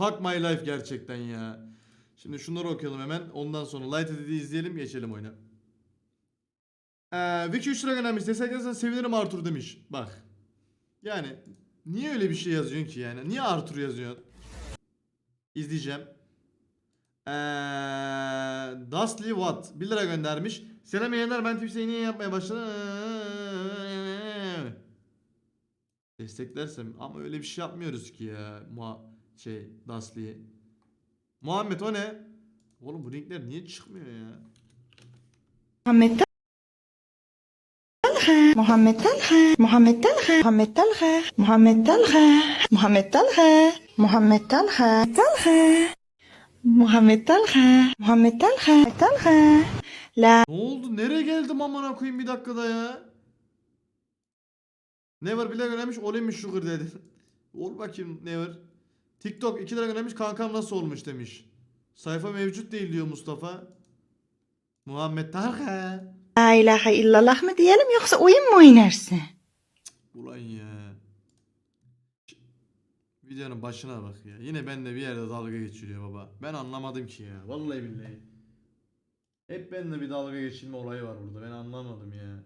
Fuck my life gerçekten ya. Şimdi şunları okuyalım hemen. Ondan sonra Light Edit'i izleyelim geçelim oyuna. Ee, Vicky 3 lira göndermiş. Desteklersen sevinirim Arthur demiş. Bak. Yani niye öyle bir şey yazıyorsun ki yani? Niye Arthur yazıyorsun? İzleyeceğim. Ee, Dusty Watt 1 lira göndermiş. Selam yayınlar ben yeni yayın yapmaya başladım. Desteklersem ama öyle bir şey yapmıyoruz ki ya. Muha şey Dusty. Muhammed o ne? Oğlum bu linkler niye çıkmıyor ya? Muhammed Talha Muhammed Talha Muhammed Talha Muhammed Talha Muhammed Talha Muhammed Talha Muhammed Talha Talha Muhammed Talha Muhammed Talha Talha La Ne oldu? Nereye geldim amına koyayım bir dakikada ya? Never bile göndermiş olayım sugar dedi. Ol bakayım Never. TikTok 2 lira göndermiş kankam nasıl olmuş demiş. Sayfa mevcut değil diyor Mustafa. Muhammed Talha. La ilahe illallah mı diyelim yoksa oyun mu oynarsın? Ulan ya. Videonun başına bak ya. Yine benimle bir yerde dalga geçiliyor baba. Ben anlamadım ki ya. Vallahi billahi. Hep benimle bir dalga geçilme olayı var burada. Ben anlamadım ya.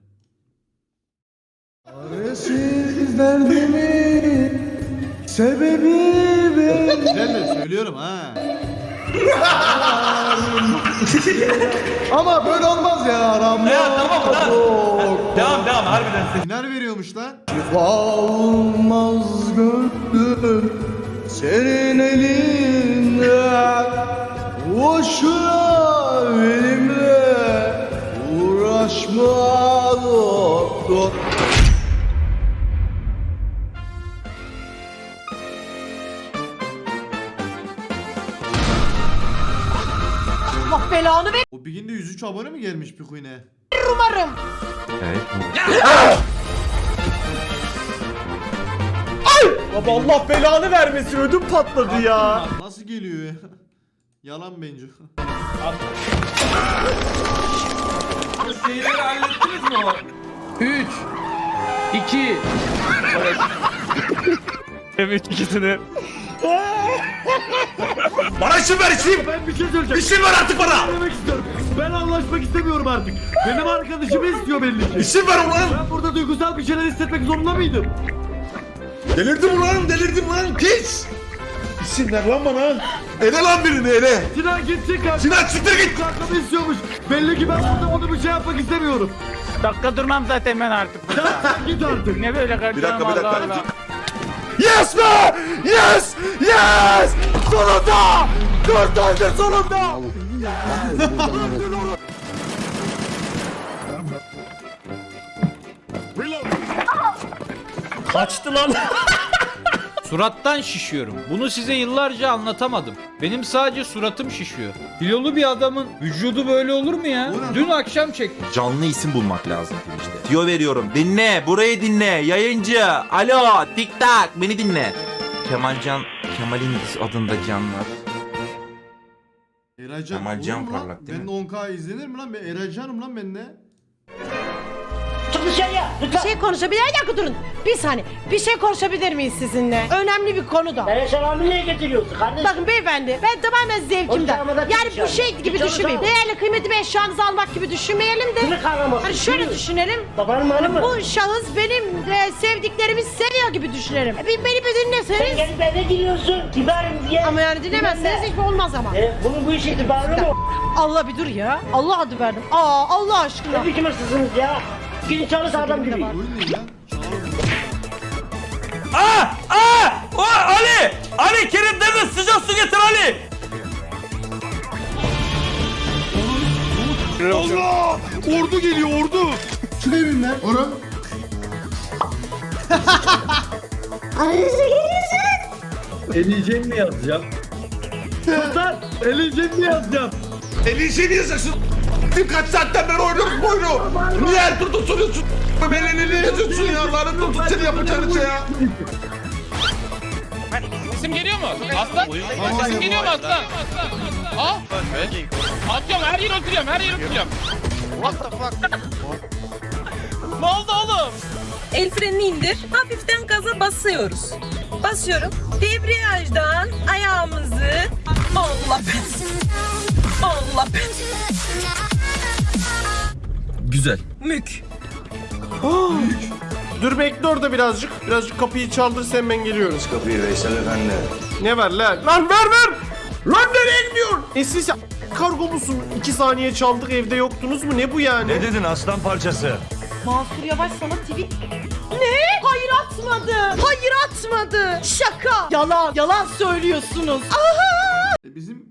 Çaresiz derdimin sebebi ben Güzel de söylüyorum ha. Ama böyle olmaz ya aramda tamam lan. Devam devam harbiden ses. Final veriyormuş lan. Şifa olmaz gönlüm senin elinde Boşuna benimle uğraşma doktor günde 103 abone mi gelmiş bir kuyne? umarım. Baba Allah belanı vermesin ödüm patladı ya. Nasıl geliyor ya? Yalan bence. Şeyleri hallettiniz mi o? 3 2 Evet ikisini. bana isim ver isim. Ben bir şey söyleyeceğim İsim ver artık bana. demek istiyorum Ben anlaşmak istemiyorum artık Benim arkadaşımı istiyor belli ki İsim ver ulan. Ben burada duygusal bir şeyler hissetmek zorunda mıydım? Delirdim ulan delirdim lan pis. İsim ver lan bana. Ele lan birini ele. Sinan gitsin kanka Sinan siktir git. Kankamı istiyormuş Belli ki ben burada onu bir şey yapmak istemiyorum Dakika durmam zaten ben artık. Sen git artık Ne böyle kardeşim Bir dakika, bir dakika. Allah Allah. Yes be! Yes! Yes! Sonunda! Kurtulduk sonunda! Kaçtı lan. Surattan şişiyorum. Bunu size yıllarca anlatamadım. Benim sadece suratım şişiyor. Kilolu bir adamın vücudu böyle olur mu ya? Dün akşam çektim. Canlı isim bulmak lazım Twitch'te. Diyor veriyorum. Dinle, burayı dinle. Yayıncı. Alo, tik tak. Beni dinle. Kemalcan, Kemal'in adında canlar. Eracan. Kemal Can? Parlak değil Ben de 10k izlenir mi lan? Ben Eracan'ım lan ben de. Bir şey konuşabilir Bir dakika durun. Bir saniye. Bir şey konuşabilir miyiz sizinle? Önemli bir konu da. Ben selamı niye getiriyorsun kardeşim? Bakın beyefendi ben tamamen zevkimden. Da Yani bu konuşalım. şey gibi Lütfen, düşünmeyin. lütfen. Değerli kıymetli bir eşyanızı almak gibi düşünmeyelim de. Kimi kavraması? Hani şöyle Kimi? düşünelim. Babanın malı mı? Bu şahıs benim e, sevdiklerimi seviyor gibi düşünelim. E, bir- beni bir Sen dinleseniz. gelip eve giriyorsun. Kibarım diye. Ama yani dinlemezseniz hiçbir olmaz ama. E, bunun bu iş itibarı mı? Allah bir dur ya. Allah adı verdim. Aa Allah aşkına. Ne biçim hırsızsınız ya? Gidin çalış adam gibi. Ne ya? Aa! Aa! O Ali! Ali Kerim dedi sıcak su getir Ali! Allah! Ordu geliyor ordu! Eleyeceğim mi yazacağım? Sultan eleyeceğim mi yazacağım? Elini niye yazacaksın? Kaç saatten beri oynuyoruz bu oyunu? Niye her tur tutuyorsun? Beni niye yazıyorsun ya? Lanet olsun seni yapacağın şey ya. İsim geliyor mu? Aslan. İsim geliyor mu aslan? Aa. Atıyorum her yeri öldürüyorum her yeri öldürüyorum. What the fuck? Ne oldu oğlum? El frenini indir. Hafiften gaza basıyoruz. Basıyorum. Debriyajdan ayağımızı Allah pis. Allah pis. Güzel. Mük. Dur bekle orada birazcık. Birazcık kapıyı çaldır sen ben geliyorum. Kapıyı Veysel Efendi. Ne ver lan? Lan ver ver! Lan nereye gidiyor? E siz kargo musun? İki saniye çaldık evde yoktunuz mu? Ne bu yani? dedin aslan parçası? Mansur Yavaş sana tweet... Ne? Hayır atmadı. Hayır atmadı. Şaka. Yalan. Yalan söylüyorsunuz. Aha! E bizim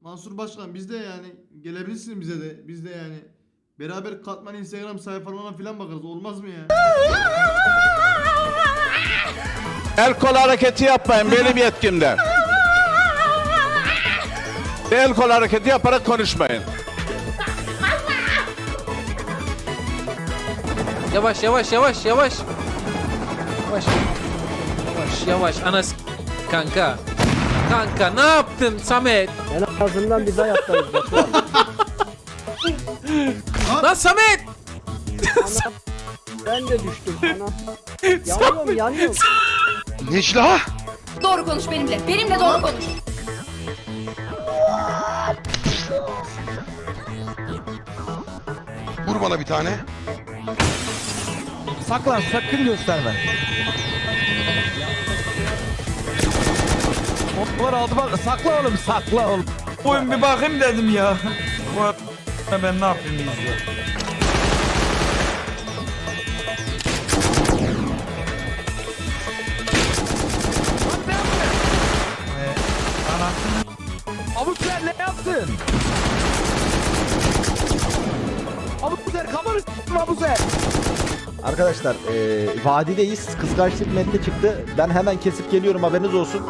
Mansur Başkan biz de yani gelebilirsin bize de. Biz de yani beraber katman Instagram sayfalarına falan bakarız. Olmaz mı ya? El kol hareketi yapmayın benim yetkimde. El kol hareketi yaparak konuşmayın. Yavaş yavaş yavaş yavaş. Yavaş. Yavaş yavaş anas kanka. Kanka ne yaptın Samet? En azından biz hayattayız. Lan Samet! Ben de düştüm. Ana. Yanıyorum yanıyorum. Necla! Doğru konuş benimle. Benimle doğru konuş. Vur bana bir tane. Saklan sakın gösterme. Var aldı bak sakla oğlum sakla oğlum. Oyun bir bakayım dedim ya. Ben ne yapayım izle. Avuçlar ne yaptın? Avuçlar kafanı s**tim Avuçlar. Arkadaşlar eee vadideyiz. Kıskançlık metni çıktı. Ben hemen kesip geliyorum haberiniz olsun.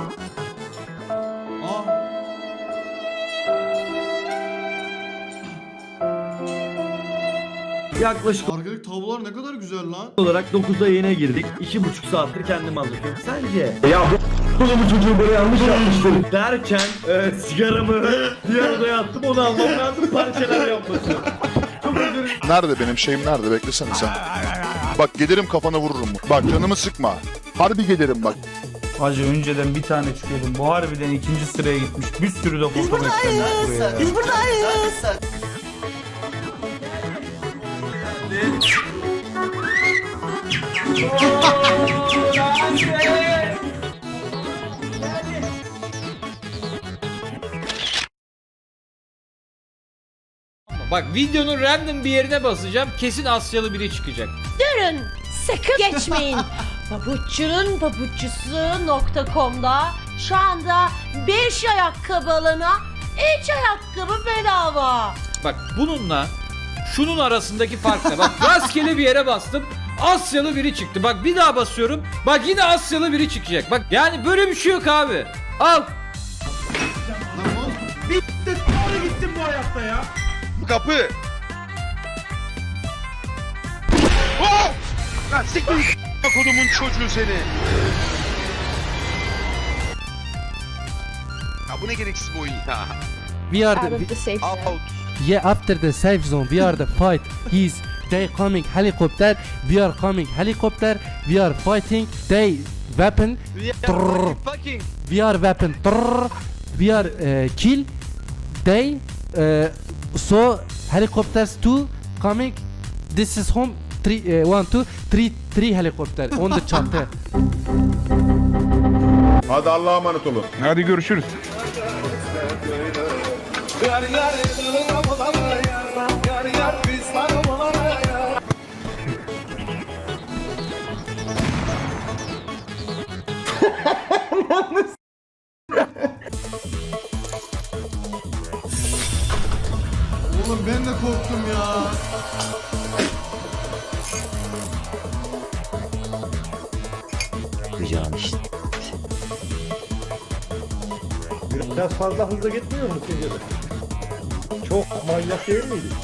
Yaklaşık Arkadaki tablolar ne kadar güzel lan. olarak 9'da yayına girdik. 2,5 saattir kendimi anlatıyorum. Sence? Ya bu bu çocuğu böyle yanlış yapmıştır. Derken e, sigaramı diğer odaya attım onu almam lazım parçalar yapması. Çok özür dilerim. Nerede benim şeyim nerede beklesene sen. Bak gelirim kafana vururum. Bak canımı sıkma. Harbi gelirim bak. Hacı önceden bir tane çıkıyordum. Bu harbiden ikinci sıraya gitmiş. Bir sürü de foto beklemiş buraya. Biz buradayız. Bak videonun random bir yerine basacağım. Kesin Asyalı biri çıkacak. Durun. Sakın geçmeyin. Pabuççunun pabuççusu.com'da şu anda 5 ayakkabı alana 3 ayakkabı bedava. Bak bununla şunun arasındaki fark ne? Bak rastgele bir yere bastım. Asyalı biri çıktı. Bak bir daha basıyorum. Bak yine Asyalı biri çıkacak. Bak yani böyle bir şey yok abi. Al. Lan oğlum. Bitti sonra gittim bu hayatta ya. Kapı. Oh! Lan siktir kodumun çocuğu seni. Ya bu ne gereksiz bu oyun ya. We are Out of the safe zone. Out. Yeah after the safe zone we are the fight. He's they coming helicopter. We are coming helicopter. We are fighting. They weapon. Trrr. We are weapon. Trrr. We are uh, kill. They uh, so helicopters two coming. This is home. Three, uh, one, two, three, three helicopter on the çatı. Hadi Allah'a emanet olun. Hadi görüşürüz. Oğlum ben de korktum ya. Biraz fazla hızlı gitmiyor mu sizce de? Çok manyak değil miydi?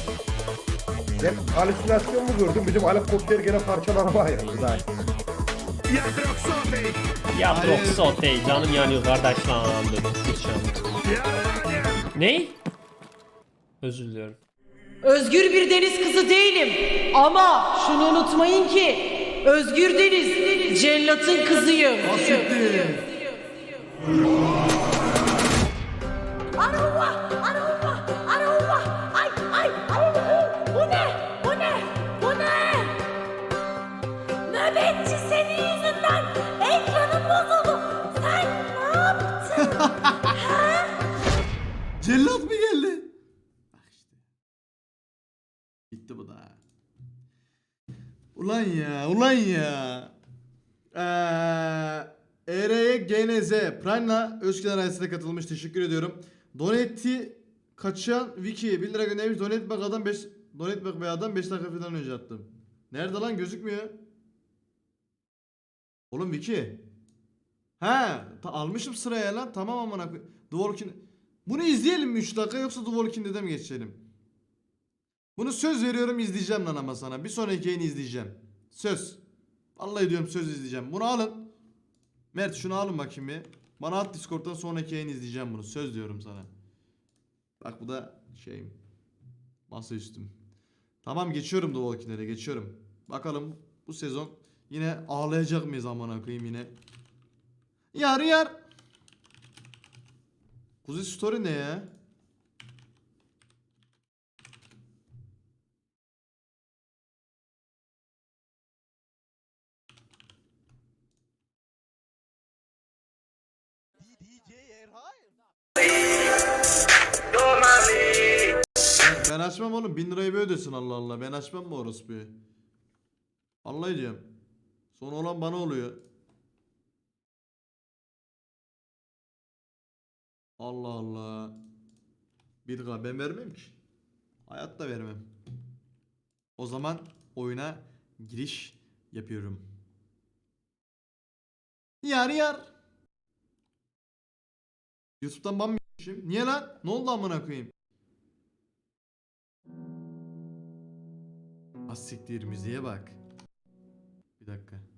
Ben halüsinasyon mu gördüm? Bizim helikopter gene parçalanma yani zaten. Ya Roxotey canım yanıyor kardeş lan. Ne? Özür diliyorum. Özgür bir deniz kızı değilim. Ama şunu unutmayın ki Özgür Deniz cellatın kızıyım. Siktir. Ay Ulan ya, ulan ya. Eee ER'ye GNZ Prime'la Özkenar ailesine katılmış. Teşekkür ediyorum. Donate'i kaçan Wiki'ye 1 lira göndermiş. Donate bak adam 5 Donate bak be adam 5 dakika falan önce attım. Nerede lan gözükmüyor? Oğlum Wiki. He, almışım sıraya lan. Tamam amına koy. The Walking. Bunu izleyelim mi 3 dakika yoksa The Walking mi geçelim? Bunu söz veriyorum izleyeceğim lan ama sana. Bir sonraki yayını izleyeceğim. Söz. Vallahi diyorum söz izleyeceğim. Bunu alın. Mert şunu alın bakayım bir. Bana at Discord'dan sonraki yayını izleyeceğim bunu. Söz diyorum sana. Bak bu da şeyim. Masaüstüm. Tamam geçiyorum The Walking geçiyorum. Bakalım bu sezon yine ağlayacak mıyız amına koyayım yine. Yar yar. Kuzi story ne ya? Açmam oğlum. Bin lirayı bir ödesin Allah Allah. Ben açmam mı orospuyu? Vallahi diyorum. Son olan bana oluyor. Allah Allah. Bir dakika ben vermem ki. Hayatta vermem. O zaman oyuna giriş yapıyorum. Yar yar. YouTube'dan ban? Niye lan? Ne oldu amına koyayım? Az siktir müziğe bak. Bir dakika.